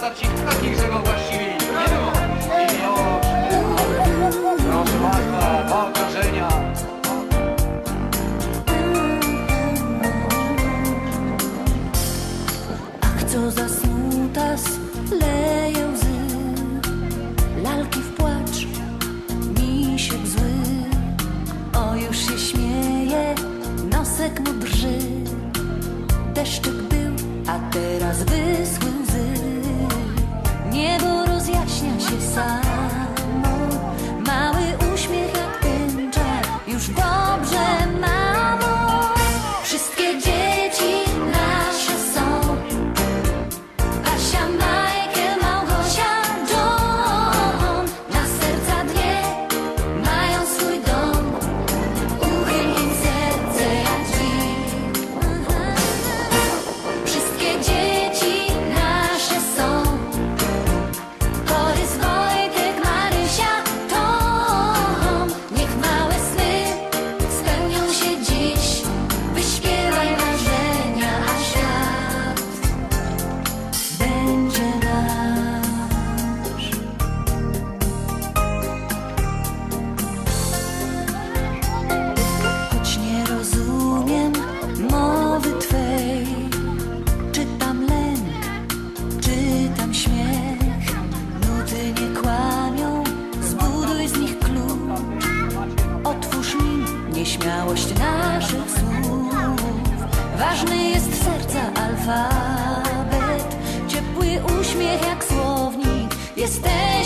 postaci takich, że go właściwie nie było. I o, proszę Państwa, wyobrażenia. Co za. Ważny jest serca alfabet, ciepły uśmiech jak słownik. Jesteś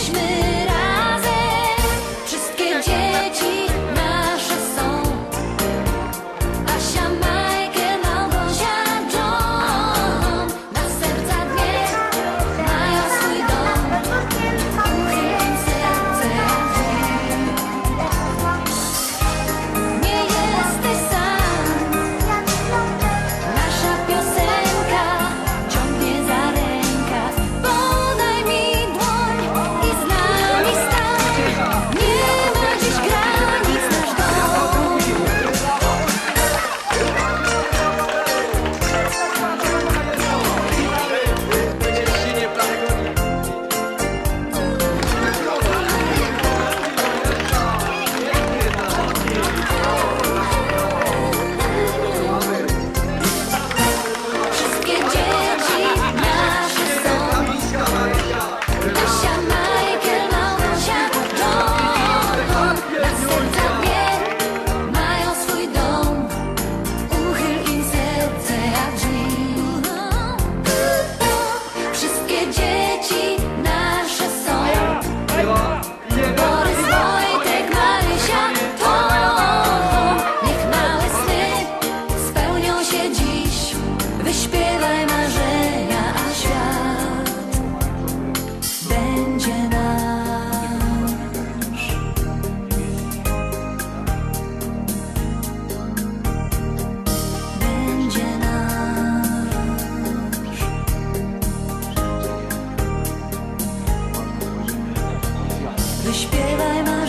Wyśpiewaj ma